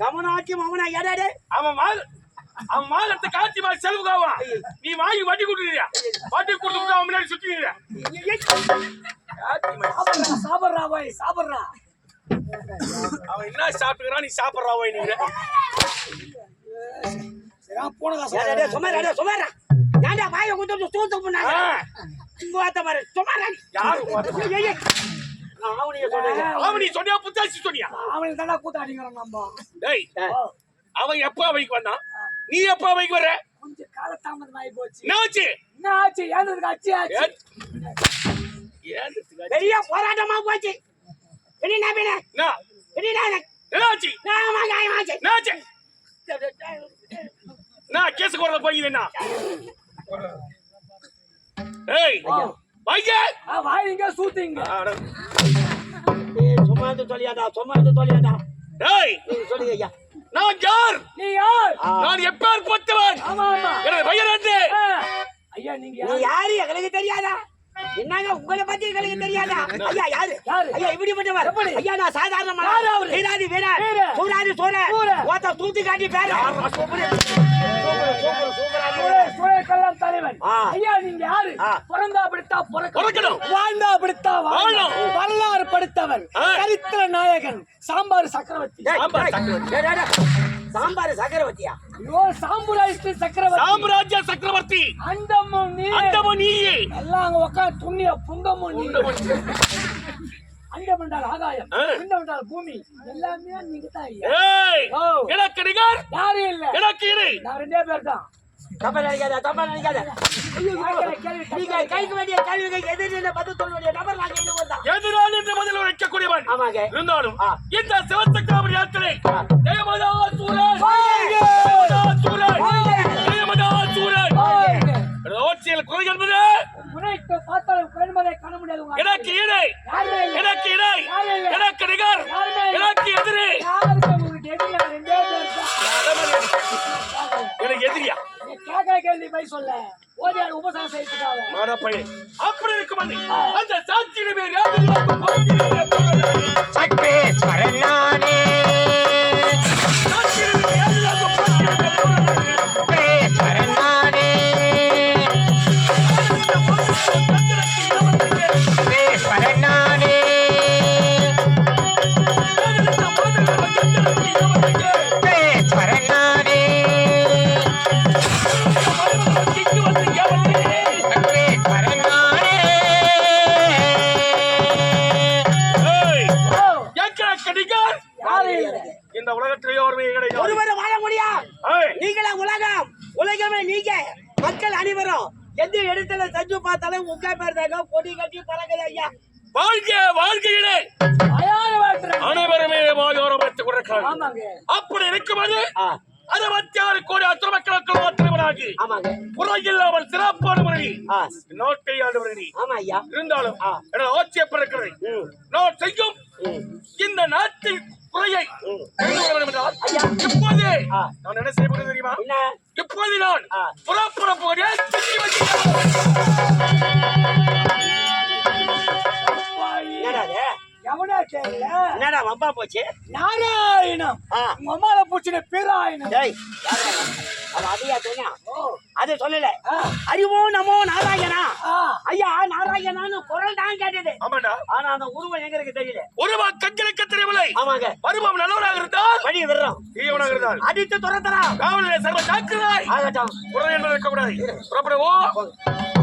கமனாக்கி மமனா எடாடே? அவன் மா அவன் மாதத்தை காட்சி மாதிரி செலவு ஆவான் நீ வாங்கி வட்டி கொடுக்குறியா? வட்டி கொடுத்து அவன் முன்னாடி சுத்திக்கிறியா? சாப்பிடுறா சாப்பிடுறா போய் சாப்பிடுறா. அவன் என்ன சாப்பிட்டுக்கிறான் நீ சாப்பிட்றா போய் நீங்க சரி போன காசு. எடாடே சுமாரா சுமாரா ஏன்டா வாயை குத்து தூத்து பண்ணாங்க சுமாரா யாரு சொல்றேன் அவன் நீ சொன்னியா புத்தாச்சி சொன்னியா? அவனுக்கு தானே கூத்தாடிங்கிறான் நம்ம. டேய் அவன் எப்ப அவைக்கு வந்தான் நீ எப்ப அவைக்கு வர்ற? கொஞ்சம் காலதாமதம் ஆகி போச்சு என்னாச்சு என்ன ஆச்சு? ஏந்ததுக்கு அச்சு ஆச்சு. ஏன்? பெரிய போராட்டமா போச்சு. என்ன? பின்ன என்ன என்ன என்னாச்சு நான் மாகாயமாச்சு என்னாச்சு நான் கேஸ் கோரல போய் என்ன? ஏய். வைங்க ஆ, வாயிங்க சூத்திங்க சும்மா இருந்து சொல்லியாடா சும்மா இருந்து ஏய் நீ சொல்லுங்க ஐயா. நான் யார்? நீ யார்? நான் எப்பேர் பட்டவன் ஆமா ஆமா. எனது பெயர் என்ன? ஆ, ஐயா நீங்க யாரு? எங்களுக்கு தெரியாதா? என்னங்க உங்களை பத்தி எங்களுக்கு தெரியாதா? ஐயா யாரு? யாரு? ஐயா இப்படி பண்ணவர் எப்படி? ஐயா நான் சாதாரண யாரு அவரு? வீராதி வீரர் வீரர். சூராதி சூரர் சூரர். ஓத்த தூத்து காட்டி பேரு. தலைவன். ஐயா நீங்க யாரு. பிறந்தா அப்படித்தா பிறக்கணும். வாழ்ந்தா அப்படித்தா வாழணும். வரலாறு படுத்தவன். சரித்திர நாயகன். சாம்பார் சக்கரவர்த்தி. சாம்பார் சக்கரவர்த்தி. சாம்பார் சக்கரவர்த்தியா? ஐயோ சாம்புராயிஸ்ட் சக்கரவர்த்தி. சாம்ராஜ்ய சக்கரவர்த்தி. அண்டமும் நீ நீயே. எல்லாம் அங்க உட்காந்து துண்ணிய புங்கமும் நீ அண்டம் என்றால் ஆகாயம் என்றால் பூமி. எல்லாமே நீங்க தான் ஐயா. ஏய் ஓ. எனக்கு நிகர் யாரும் இல்ல. எனக்கு இணை நான் ரெண்டே பேர் தான் தப்பா நினைக்காத தப்பா நினைக்காத. கேட்கிற கேள்வி நீங்க கைக்கு வேண்டிய கேள்விகள் எதிரில பதில் சொல்ல வேண்டிய நபர் நாங்க இன்னும் ஆமாங்க. இருந்தாலும். இந்த சிவசக்கரவர்த்தி யாத்திரை தேவதாசூரன் வாழ்க! தேவதாசூரன் வாழ்க! தேவதாசூரன் வாழ்க! ஆட்சியில் குறை என்பது எனக்கு நிகர். எதிரி. எதிரியா? கேள்வி போய் சொல்ல. உபசாரம் அப்படி இருக்கும் அந்த சாட்சியிலே இந்த உலகத்திலேயே ஒருமை கிடையாது ஒருவரை வாழ முடியும் நீங்களா உலகம். உலகமே நீங்க. மக்கள் அனைவரும். எந்த இடத்துல செஞ்சு பார்த்தாலும் உங்க பேர் தாங்க. கொடி கட்டி பறக்குது ஐயா. வாழ்க வாழ்கையிலே அயார வாழ்த்துறேன் அனைவருமே வாழ்வோரம் வைத்துக் கொண்டிருக்கிறார்கள் ஆமாங்க. அப்படி இருக்கும்போது அறுபத்தி ஆறு கோடி அத்தனை மக்களுக்கு ஆமாங்க. குறையில்லாமல் சிறப்பான முறையில் நாட்டை ஆண்டு ஐயா. இருந்தாலும் ஆட்சி எப்படி இருக்கிறது. நான் செய்யும். இந்த நாட்டின் ஐயா. இப்போது. நான் என்ன செய்ய முடியும் தெரியுமா இப்போது நான். புறப்பட போகிறேன். என்னடா வம்பா போச்சு நாராயணம். உங்க அம்மால பூச்சின பேராயணம் அது சொல்லல. அறிவோ நமோ நாராயணா? ஐயா நாராயணான்னு குரல் தான் கேட்டது. ஆமாண்டா. ஆனா அந்த உருவம் எங்க இருக்கு தெரியல ஒருவா கண்களுக்கு தெரியவில்லை. ஆமாங்க. வருபம் நல்லவராக இருந்தால் வழி விடுறோம். தீயவனாக இருந்தால் அடித்து துரத்துறான் காவலிலே சர்வ ஜாக்கிரதை ஆகட்டும். குறை என்பது இருக்கக்கூடாது. புறப்படுவோம்.